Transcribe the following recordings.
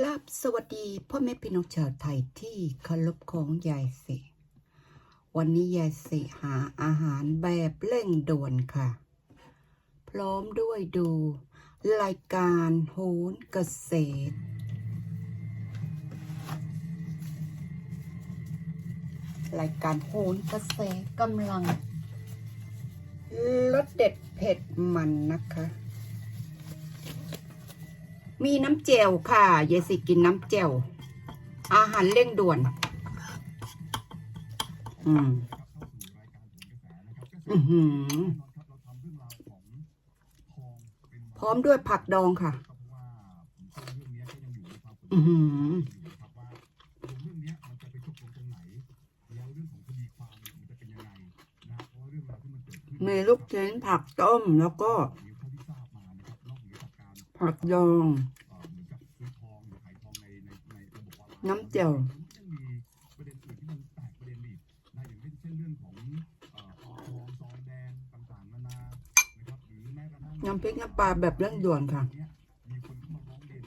กราบสวัสดีพ่อแม่พี่น้องชาวไทยที่เคารพของยายสิ วันนี้ยายสิหาอาหารแบบเร่งด่วนค่ะ พร้อมด้วยดู รายการโหนเกษตร รายการโหนเกษตรกำลังรสเด็ดเผ็ดมันนะคะ มีน้ำเจวค่ะยายสิกินน้ำเจวอาหารเร่งด่วน อืมอือหือพร้อมด้วยผักดองค่ะ อือหือมีลูกชิ้นผักต้มแล้วก็ ผักดอง น้ำเจียวน้ำพริกน้ำปลาแบบเร่งด่วนค่ะมีคนเข้ามาร้องเรี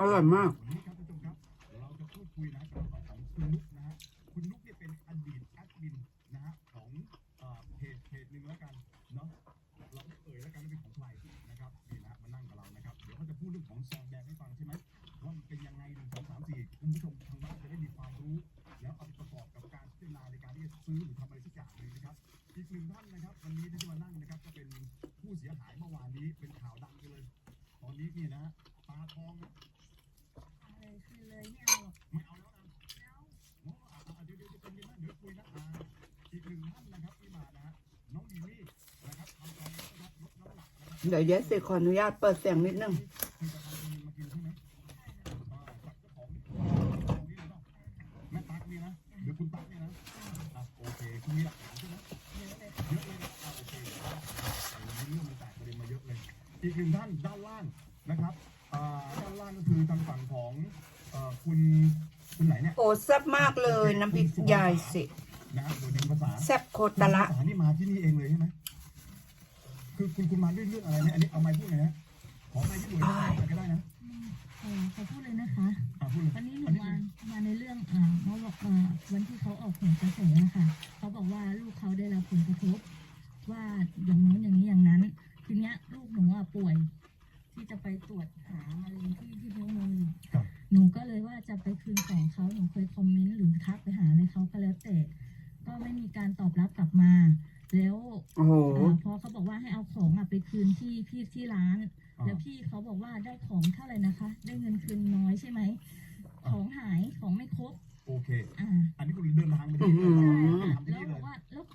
องราวอร่อยมาก ราเรื่องมันแตกประเด็นมาเยอะเลยอีกหนึ่งท่านด้านล่างนะครับอ่าด้านล่างก็คือทางฝั่งของเอ่อคุณคุณไหนเนี่ยโอ้แซ่บมากเลยน้ำพริกยายสินะฮะโดยเน้นภาษาแซ่บโคตรละภาษานี่มาที่นี่เองเลยใช่ไหม คือคุณคุณมาด้วยเรื่องอะไรเนี่ยอันนี้เอาไม้พูดหน่อยนะขอไม้ที่หน่วยอะไรก็ได้นะ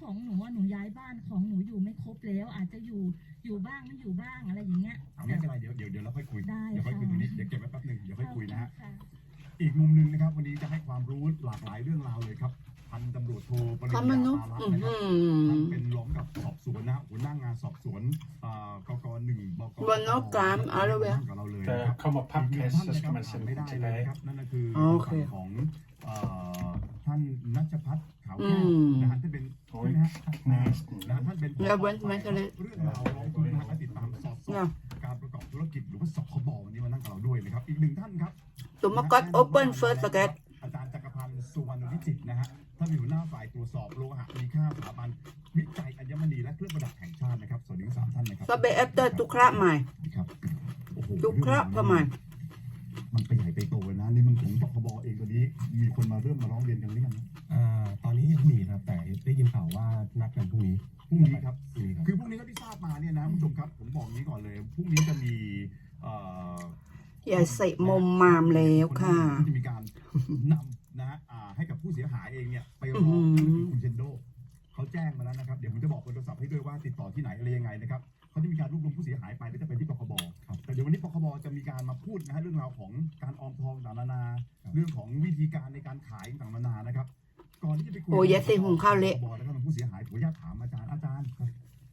ของหนูอะหนูย้ายบ้านของหนูอยู่ไม่ครบแล้ว อาจจะอยู่อยู่บ้างไม่อยู่บ้างอะไรอย่างเงี้ย เอาไม่เป็นไรเดี๋ยวเดี๋ยวเดี๋ยวเราค่อยคุยได้เดี๋ยวค่อยค่ะคุยตรงนี้เดี๋ยวเก็บไว้แป๊บหนึ่งเดี๋ยวค่อยคุยนะฮะค่ะอีกมุมหนึ่งนะครับ วันนี้จะให้ความรู้หลากหลายเรื่องราวเลยครับพันตำรวจโทปริญคำมญานุษย์ปารัตอื้อน์นะคหืรับอท่านเป็นรองกับสอบสวนนะหัวหน้างานสอบสวนอ่ากกหนึ่งบกวันนอกกรามเอาละเว้ยกับเราเลย Det นะครับ kommer อีกหนึ่งท่าน pappkasser นะค ska รับ man ไม่ได้ sända เลย till นะครับนั่นก็คือโอเคฝั่งของเอ่อท่านนัชพัฒน์ขาวอืแก้วมนะฮะท่านเป็น โอ้ใช่ยไหมฮะ Nasty นะฮะท่านเป็นแล้วเว้นไหมคะเนี่ยเรื่องราวร้องทุกข์นะฮะและติดตามสอบสวนเนี่ยการประกอบธุรกิจหรือว่าสคบวันนี้มานั่งกับเราด้วยนะครับอีกหนึ่งท่านครับตุมกัดโอเปิลเฟิร์สสเก็ตอาจารย์จักรพันธ์สุวรรณวิจิตรนะฮะท่านเป็นหัวหน้าฝ่ายตรวจสอบโลหะมีค่าสถาบันวิจัยอัญมณีและเครื่องประดับแห่งชาตินะครับสวัสดีทั้งสามท่านนะครับสเปเอฟเตอร์ทุกคราใหม่ครับโอ้โหทุกคราทำไมมันไปใหญ่ไปโตเลยนะนี่มันของปคบเองตอนนี้มีคนมาเริ่มมาร้องเรียนกันหรือยังนะ ได้ยินข่าวว่านัดกันพรุ่งนี้พรุ่งนี้ครับพรุ่งนี้ครับ คือพรุ่งนี้ก็ที่ทราบมาเนี่ยนะคุณผู้ชมครับ ผมบอกนี้ก่อนเลยพรุ่งนี้จะมีเอ่อยายสิมุมมามแล้วค่ะ ที่จะมีการนำนะฮะอ่าให้กับผู้เสียหายเองเนี่ยไปร้อื้อองหือคุณเชนโดเขาแจ้งมาแล้วนะครับ เดี๋ยวผมจะบอกเบอร์โทรศัพท์ให้ด้วยว่าติดต่อที่ไหนอะไรยังไงนะครับเขาจะมีการรวบรวมผู้เสียหายไปก็จะเป็นที่ปคบครับแต่เดี๋ยววันนี้ปคบจะมีการมาพูดนะฮะเรื่องราวของการออมทองต่างๆนานาเรื่องของวิธีการในการขายต่างๆนานานะครับ โอ้ยยายสิหุงข้าวเละปคบแล้วก็ทางผู้เสียหายผมอยากถามอาจารย์อาจารย์ครับ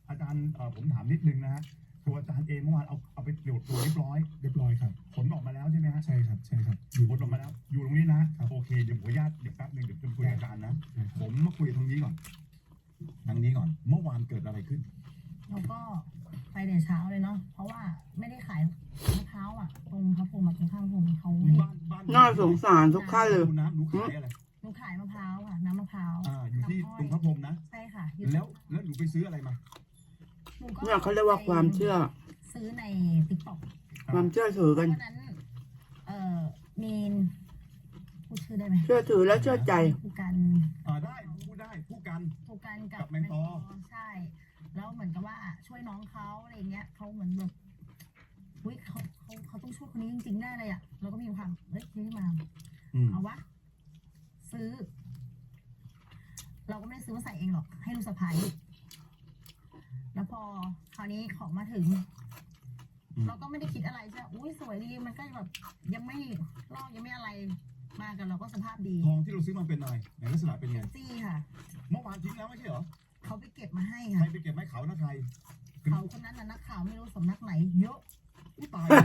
อาจารย์ารย์เอ่อผมถามนิดนึงนะฮะตัวอาจารย์เองเมื่อวานเอาเอาไปตรวจตัวจเรียบร้อยเรียบร้อยครับผลออกมาแล้วใช่ไหมฮะใช่ครับใช่ครับอยู่ผลออกมาแล้ว อยู่ตรงนี้นะครับโอเคเดี๋ยวผมขออนุญาตเดี๋ยวแป๊บหนึงเดี๋ยวจะคุยกับอาจารย์นะใช่คผรับมมาคุยทางนี้ก่อนทางนี้ก่อน เมื่อวานเกิดอะไรขึ้นแล้วก็ไปแต่เช้าเลยเนาะเพราะว่าไม่ได้ขายมะพร้าวอะ ตรงพระพรหมอะตรงข้างพรหมเขาให้บ้านบ้านน่าสงสารทุกท่านเลย อ่าอยู่ที่ตรงพระพรหมนะ ใช่ค่ะอยู่แล้วแล้วหนูไปซื้ออะไรมาหนูก็เนี่ยเขาเรียกว่าความเชื่อ ซื้อในติ๊กต็อกความเชื่อถือกัน วันนั้น เอ่อมีนพูดชื่อได้ไหมเชื่อถือและเชื่อใจ ครูกันอ่าได้พูดได้พูดกัน ครูกันกักับบแมงปอ ใช่ แล้วเหมือนกับว่าช่วยน้องเขาอะไรเงี้ยเขาเหมือนแบบอุ้ยเขาเขาเขาต้องช่วยคนนี้จริงๆแน่เลยอะเราก็มีความเฮ้ยนี่มา อืม เอาวะ ซื้อ เราก็ไม่ได้ซื้อมาใส่เองหรอก ให้ลูกสะพ้ายแล้วพอคราวนี้ของมาถึง เราก็ไม่ได้คิดอะไรใช่ไหมอุ้ยสวยดีมันก็แบบยังไม่ลอกยังไม่อะไรมากันเราก็สภาพดีทองที่เราซื้อมาเป็นอะไรในลักษณะเป็นไงจี้ค่ะ เมื่อวานทิ้งแล้วไม่ใช่เหรอเขาไปเก็บมาให้ใครค่ะไปเก็บไม้เขานะใครเขาคนนั้นน่ะนักข่าวไม่รู้สำนักไหนเยอะ อุ้ยตายแล้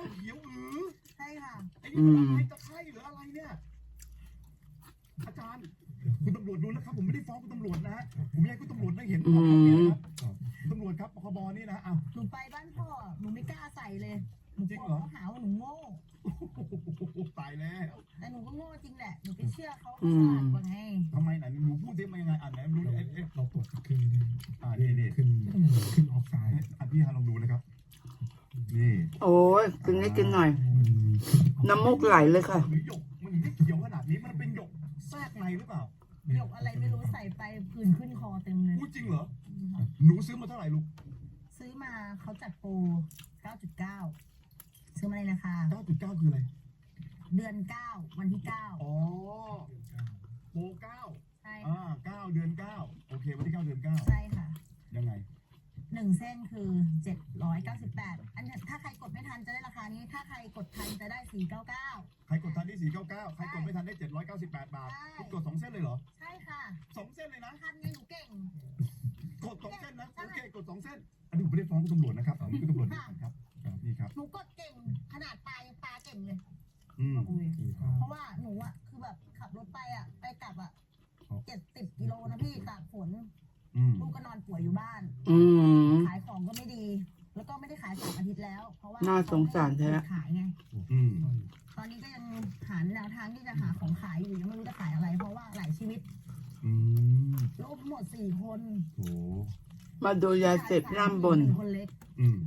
วเขียวอือใช่ค่ะ ไอ้นี่มันอะไรตะ ตำรวจได้เห็นความจริงนะครับคุณตำรวจครับปคบนี่นะอ้าวหนูไปบ้านพ่อหนูไม่กล้าใส่เลยหนูจริกงลัวเหรอเขาหาว่าหนูโง่ตายแล้วแต่หนูก็โง่จริงแหละหนูไปเชื่อเขาอืฉมลาดกว่าไงทำไมไหนหนูพูดได้มายังไงอ่านไหนรู้เราเอ๊ะเอ๊ะเราตรวจขึ้นได้อ่านี่นี่ขึ้นขึ้นออกไซด์อะพี่ฮาลองดูนะครับ นี่โอ้ยกินนิดกินหน่อยมันขึ้นน้ำมูกไหลเลยค่ะ หรือหยก ไรไม่รู้ใส่ไปผื่นขึ้นคอเต็มเลย พูดจริงเหรอ หนูซื้อมาเท่าไหร่ลูก ซื้อมาเขาจัดโปร 9.9 ซื้อมาในราคา9.9 คืออะไร เดือน 9 วันที่9อ๋อโปรเก้าใช่อ่าเก้าเดือนเก้าโอเค วันที่เก้าเดือนเก้าใช่ค่ะยังไงห นึ่งเส้นคือ 798 อันเนี้ยถ้าใครกดไม่ทันจะได้ราคานี้ ถ้าใครกดทันจะได้ 499 ใครกดทันได้สี่เก้าเก้าใครกดไม่ทันได้เจ็ดร้อยเก้าสิบแปดบาท ใช่ คุณกดสองเส้นเลยเหรอ ใช่ค่ะสองเส้นเลยนะ ทันไงหนูเก่ง กดสองเส้นนะ โอเค กดสองเส้น อันนี้ผมไม่ได้ฟ้องคุณตำรวจนะครับอันนี้คุณตำรวจครับครับ นี่ครับ หนูกดเก่งขนาดปลายังปลาเก่งเลย อืม เพราะว่าหนูอะ สงสารแท้ ขายไงอืมตอนนี้ก็ยังหาแนวทางที่จะหาของขายอยู่ยังไม่รู้จะขายอะไร เพราะว่าหลายชีวิตอืมลูกทั้งหมดสี่คนโถมาดูยายเสพน้ำบนหงคนเล็ก อืม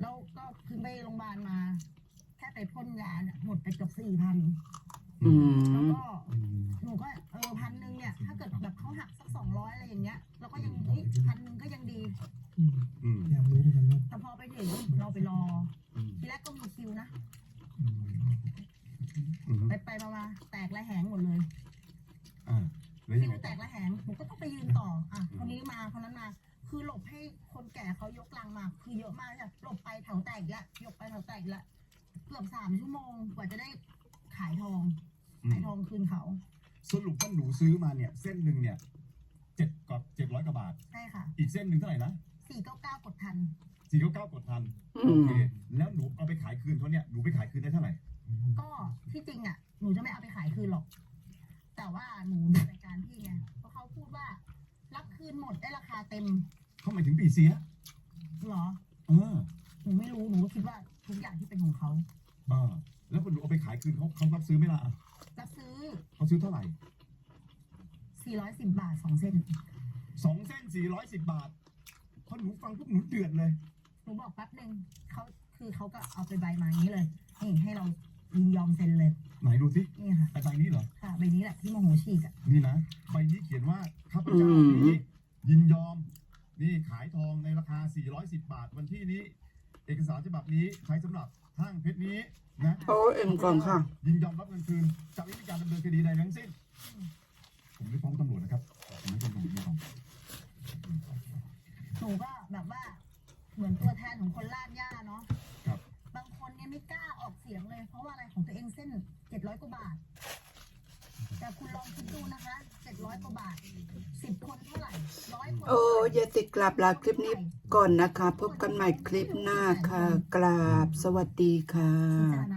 แล้วก็เพิ่งไปโรงพยาบาลมา แค่ไปพ่นยาเนี่ยหมดไปเกือบสี่พันอืแล้วม ก็หนูก็เออพันหนึ่งเนี่ย ถ้าเกิดแบบเขาหักสักสองร้อยอะไรอย่างเงี้ย มาคือเยอะมากจ้ะหลบไปแถวแตกอีกละยกไปแถวแตกอีกละเกือบสามชั่วโมงกว่าจะได้ขายทองอืขามยทองคืนเขาสรุปว่าหนูซื้อมาเนี่ย เส้นหนึ่งเนี่ยเจ็ดกับเจ็ดร้อยกว่าบาท ใช่ค่ะอีกเส้นหนึ่งเท่าไหร่นะสี่เก้าเก้ากดทันสี่เก้าเก้ากดทันอืโอมเคแล้วหนูเอาไปขายคืนเขาเนี่ยหนูไปขายคืนได้เท่าไหร่ก็ที่จริงอะหนูจะไม่เอาไปขายคืนหรอก แต่ว่าหนูดูรายการพี่ไงเพราะเขาพูดว่ารับคืนหมดได้ราคาเต็มเขาหมายถึงปีเสีย เขาซื้อเท่าไหร่ 410 บาทสองเส้น สองเส้นสี่ร้อยสิบบาทพอหนูฟังปุ๊บหนูเดือดเลย หนูบอกแป๊บหนึ่งเขาคือเขาก็เอาไปใบมาอย่างนี้เลย นี่ให้เรายินยอมเซ็นเลย ไหนดูสินี่ค่ะไอ้ใบนี้เหรอ ค่ะ ใบนี้แหละที่โมโหฉีกอะ นี่นะใบนี้เขียนว่าข้าพเจ้าอืม นี้ยินยอม นี่ขายทองในราคา 410 บาทวันที่นี้ เอกสารฉบับนี้ใช้สำหรับห้างเพชรนี้นะโอ้เอ็มก่อนค่ะ ยินยอมรับเงินคืนจะไม่มีการดำเนินคดีใดทั้งสิ้น ผมไม่ฟ้องตำรวจนะครับผมไม่ฟ้องตำรวจไม่ฟ้องหนูก็แบบว่าเหมือนตัวแทนของคนลาดย่าเนาะครับ บางคนเนี่ยไม่กล้าออกเสียงเลย เพราะว่าอะไรของตัวเองเส้นเจ็ดร้อยกว่าบาท แต่คุณลองคิดดูนะคะเจ็ดร้อยกว่าบาทสิบคนเท่าไหร่ร้อยคนโอ้ยายสิกลับลาคลิปนี้ก่อนนะคะ พบกันใหม่คลิปหน้าค่ะ กราบสวัสดีค่ะ